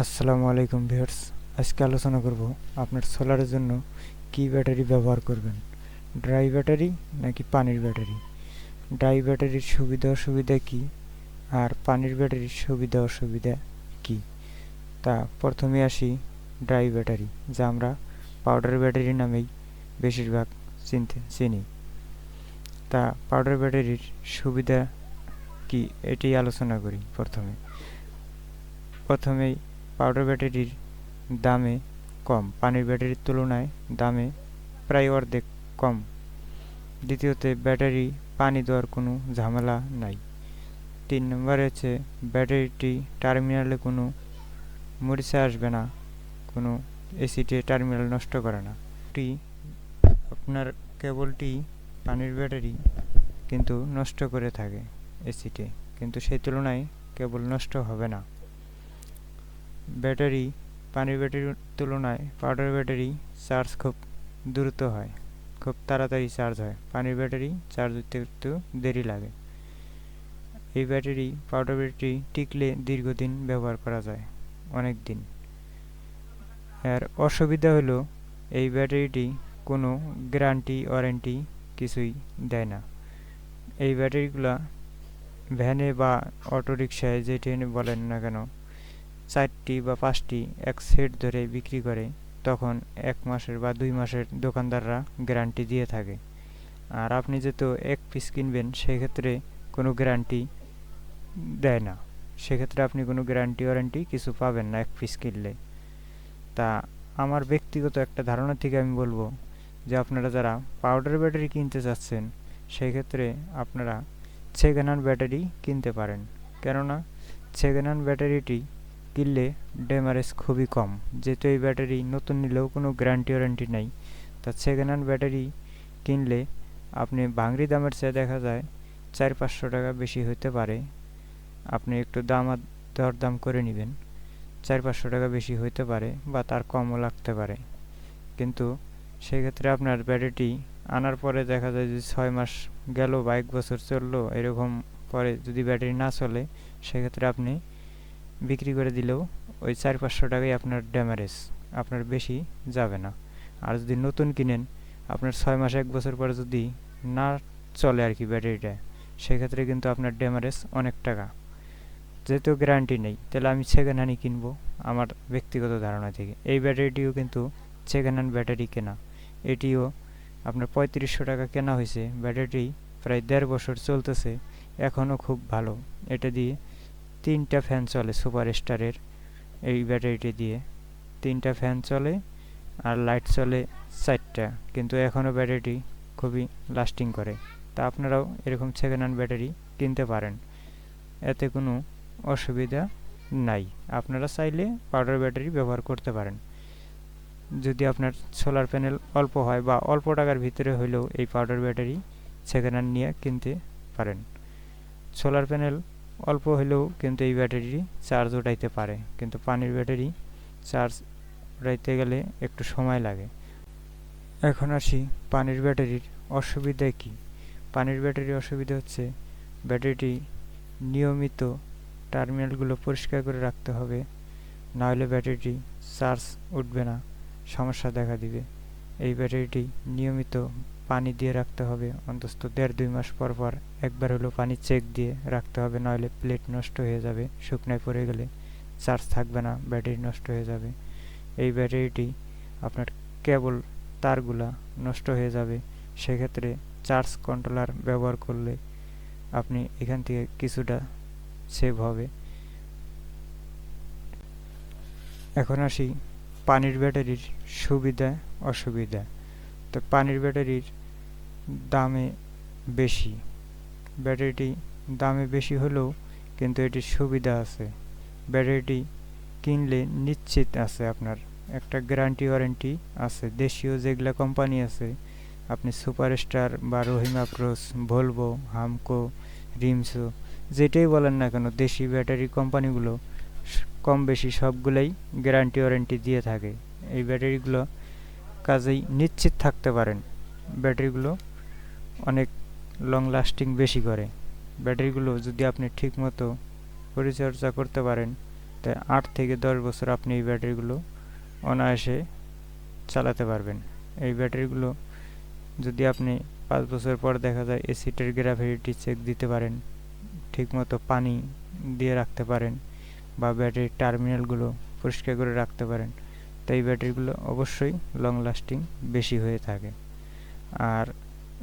আসসালামু আলাইকুম ভিউয়ার্স, আজকে আলোচনা করব আপনার সোলারের জন্য কি ব্যাটারি ব্যবহার করবেন? ড্রাই ব্যাটারি নাকি পানির ব্যাটারি? ড্রাই ব্যাটারির সুবিধা অসুবিধা কি? আর পানির ব্যাটারির সুবিধা অসুবিধা কি? তা প্রথমে আসি ড্রাই ব্যাটারি, যা আমরা পাউডার ব্যাটারি নামেই বেশিরভাগ চিনতে, চিনি। তা পাউডার ব্যাটারির সুবিধা কি? এটি আলোচনা করি প্রথমে। প্রথমেই পাউডার ব্যাটারির দামে কম, পানির ব্যাটারির তুলনায় দামে প্রায় অর্ধেক কম। দ্বিতীয়তে, ব্যাটারি পানি দেওয়ার কোনো ঝামেলা নাই। তিন নম্বরে হচ্ছে, ব্যাটারিটি টার্মিনালে কোনো মরিচা আসবে না, কোনো এসিটে টার্মিনাল নষ্ট করে না। টি, আপনার কেবলটি পানির ব্যাটারি কিন্তু নষ্ট করে থাকে এসিটে কিন্তু সেই তুলনায় কেবল নষ্ট হবে না। ব্যাটারি পানির ব্যাটারির তুলনায় পাউডার ব্যাটারি চার্জ খুব দ্রুত হয়, খুব তাড়াতাড়ি চার্জ হয়। পানির ব্যাটারি চার্জ হতে একটু দেরি লাগে। এই ব্যাটারি, পাউডার ব্যাটারি টিকলে দীর্ঘদিন ব্যবহার করা যায়, অনেক দিন। এর অসুবিধা হলো, এই ব্যাটারিটি কোনো গ্যারান্টি, ওয়ারেন্টি কিছুই দেয় না। এই ব্যাটারিগুলা ভ্যানে বা অটো রিক্সায় যে ট্রেনে বলেন না কেন চারটি বা পাঁচটি এক সেট ধরে বিক্রি করে, তখন এক মাসের বা দুই মাসের দোকানদাররা গ্যারান্টি দিয়ে থাকে। আর আপনি যেহেতু এক পিস কিনবেন, সেক্ষেত্রে কোনো গ্যারান্টি দেয় না। সেক্ষেত্রে আপনি কোনো গ্যারান্টি ওয়ারেন্টি কিছু পাবেন না এক পিস কিনলে। তা আমার ব্যক্তিগত একটা ধারণা থেকে আমি বলব যে, আপনারা যারা পাউডার ব্যাটারি কিনতে চাচ্ছেন, সেক্ষেত্রে আপনারা সেকেন্ড হ্যান্ড ব্যাটারি কিনতে পারেন। কেননা সেকেন্ড হ্যান্ড ব্যাটারিটি কিনলে ড্যামারেজ খুবই কম। যেহেতু এই ব্যাটারি নতুন নিলেও কোনো গ্যারান্টি ওয়ারেন্টি নাই। তা সেকেন্ড হ্যান্ড ব্যাটারি কিনলে আপনি ভাঙড়ি দামের চেয়ে দেখা যায় চার পাঁচশো টাকা বেশি হতে পারে। আপনি একটু দাম দরদাম করে নেবেন। চার পাঁচশো টাকা বেশি হইতে পারে বা তার কমও লাগতে পারে। কিন্তু সেক্ষেত্রে আপনার ব্যাটারিটি আনার পরে দেখা যায় যে ছয় মাস গেল বা এক বছর চলল, এরকম পরে যদি ব্যাটারি না চলে, সেক্ষেত্রে আপনি বিক্রি করে দিলেও ওই চার পাঁচশো টাকাই আপনার ড্যামারেজ আপনার বেশি যাবে না। আর যদি নতুন কিনেন, আপনার ছয় মাস, এক বছর পরে যদি না চলে আর কি ব্যাটারিটা, সেক্ষেত্রে কিন্তু আপনার ড্যামারেজ অনেক টাকা। যেহেতু গ্যারান্টি নেই, তাহলে আমি সেকেন্ড হ্যান্ডই কিনবো আমার ব্যক্তিগত ধারণা থেকে। এই ব্যাটারিটিও কিন্তু সেকেন্ড হ্যান্ড ব্যাটারি কেনা। এটিও আপনার পঁয়ত্রিশশো টাকা কেনা হয়েছে। ব্যাটারিটি প্রায় দেড় বছর চলতেছে, এখনও খুব ভালো। এটা দিয়ে তিনটা ফ্যান চলে সুপার স্টারের এই ব্যাটারিটি দিয়ে। তিনটা ফ্যান চলে আর লাইট চলে চারটা। কিন্তু এখনও ব্যাটারিটি খুবই লাস্টিং করে। তা আপনারাও এরকম সেকেন্ড হ্যান্ড ব্যাটারি কিনতে পারেন। এতে কোনো অসুবিধা নাই। আপনারা চাইলে পাউডার ব্যাটারি ব্যবহার করতে পারেন। যদি আপনার সোলার প্যানেল অল্প হয় বা অল্প টাকার ভিতরে হলেও এই পাউডার ব্যাটারি সেকেন্ড হ্যান্ড নিয়ে কিনতে পারেন। সোলার প্যানেল অল্প হলেও কিন্তু এই ব্যাটারি চার্জ উঠাইতে পারে। কিন্তু পানির ব্যাটারি চার্জ উঠাইতে গেলে একটু সময় লাগে। এখন আসি পানির ব্যাটারির অসুবিধা কী? পানির ব্যাটারির অসুবিধা হচ্ছে ব্যাটারিটি নিয়মিত টার্মিনালগুলো পরিষ্কার করে রাখতে হবে। নাহলে ব্যাটারিটি চার্জ উঠবে না। সমস্যা দেখা দিবে। এই ব্যাটারিটি নিয়মিত পানি দিয়ে রাখতে হবে। অন্তত দেড় দুই মাস পর পর একবার হলেও পানি চেক দিয়ে রাখতে হবে, নইলে প্লেট নষ্ট হয়ে যাবে, শুকনায় পড়ে গেলে চার্জ থাকবে না, ব্যাটারি নষ্ট হয়ে যাবে। এই ব্যাটারিটি আপনার কেবল তারগুলা নষ্ট হয়ে যাবে। সেক্ষেত্রে চার্জ কন্ট্রোলার ব্যবহার করলে আপনি এখান থেকে কিছুটা সেভ হবে। এখন আসি পানির ব্যাটারির সুবিধা, অসুবিধা? তো পানির ব্যাটারির দামে বেশি। ব্যাটারিটি দামে বেশি হলেও কিন্তু এটির সুবিধা আছে। ব্যাটারিটি কিনলে নিশ্চিত আছে আপনার। একটা গ্যারান্টি ওয়ারেন্টি আছে। দেশীয় যেগুলো কোম্পানি আছে, আপনি সুপারস্টার বা রহিম আপ্রোস ভলভো হামকো রিমসো যেটাই বলেন না কেন, দেশি ব্যাটারি কোম্পানিগুলো কম বেশি সবগুলোই গ্যারান্টি ওয়ারেন্টি দিয়ে থাকে। এই ব্যাটারিগুলো কাজেই নিশ্চিত থাকতে পারেন। ব্যাটারিগুলো অনেক লং লাস্টিং বেশি করে। ব্যাটারিগুলো যদি আপনি ঠিকমতো পরিচর্যা করতে পারেন তাই আট থেকে দশ বছর আপনি এই ব্যাটারিগুলো অনায়াসে চালাতে পারবেন। এই ব্যাটারিগুলো যদি আপনি পাঁচ বছর পর দেখা যায় এসিটের গ্রাভিটি চেক দিতে পারেন, ঠিকমতো পানি দিয়ে রাখতে পারেন বা ব্যাটারির টার্মিনালগুলো পরিষ্কার করে রাখতে পারেন। তাই ব্যাটারিগুলো অবশ্যই লং লাস্টিং বেশি হয়ে থাকে। আর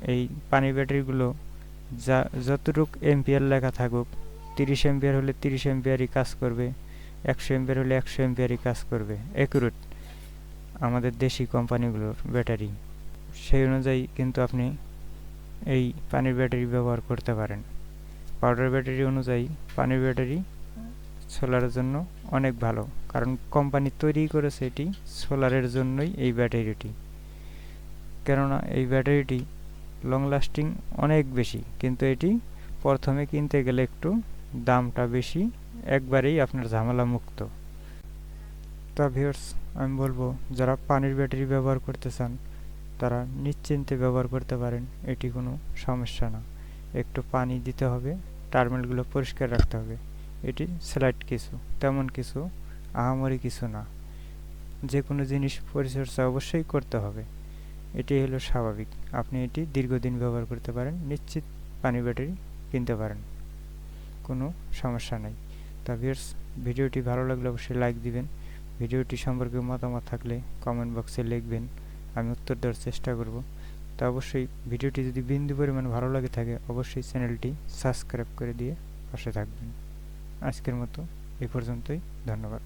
এই পানি ব্যাটারিগুলো যা, যতটুক এম্পিয়ার লেখা থাকুক, তিরিশ এম্পিয়ার হলে তিরিশ এম্পিয়ারই কাজ করবে, একশো এম্পিয়ার হলে একশো এম্পিয়ারই কাজ করবে। অ্যাকুরেট আমাদের দেশি কোম্পানিগুলোর ব্যাটারি। সেই অনুযায়ী কিন্তু আপনি এই পানির ব্যাটারি ব্যবহার করতে পারেন। পাউডার ব্যাটারি অনুযায়ী পানির ব্যাটারি সোলারের জন্য অনেক ভালো। কারণ কোম্পানি তৈরি করেছে এটি সোলারের জন্যই এই ব্যাটারিটি। কেননা এই ব্যাটারিটি লং লাস্টিং অনেক বেশি। কিন্তু এটি প্রথমে কিনতে গেলে একটু দামটা বেশি, একবারেই আপনার ঝামেলা মুক্ত তা ভিউয়ার্স আমি বলব, যারা পানির ব্যাটারি ব্যবহার করতে চান, তারা নিশ্চিন্তে ব্যবহার করতে পারেন, এটি কোনো সমস্যা না। একটু পানি দিতে হবে টার্মিনালগুলো পরিষ্কার রাখতে হবে। এটি স্লাইড কিছু, তেমন কিছু আহামরি কিছু না। যে কোনো জিনিস পরিচর্যা অবশ্যই করতে হবে। এটি হলো স্বাভাবিক। আপনি এটি দীর্ঘদিন ব্যবহার করতে পারেন, নিশ্চিত পানি ব্যাটারি কিনতে পারেন। কোনো সমস্যা নাই। তা ভিউয়ার্স ভিডিওটি ভালো লাগলে অবশ্যই লাইক দিবেন। ভিডিওটি সম্পর্কে মতামত থাকলে কমেন্ট বক্সে লিখবেন। আমি উত্তর দেওয়ার চেষ্টা করব। তা অবশ্যই ভিডিওটি যদি বিন্দু পরিমাণ ভালো লাগে থাকে, অবশ্যই চ্যানেলটি সাবস্ক্রাইব করে দিয়ে পাশে থাকবেন। আজকের মতো এই পর্যন্তই। ধন্যবাদ।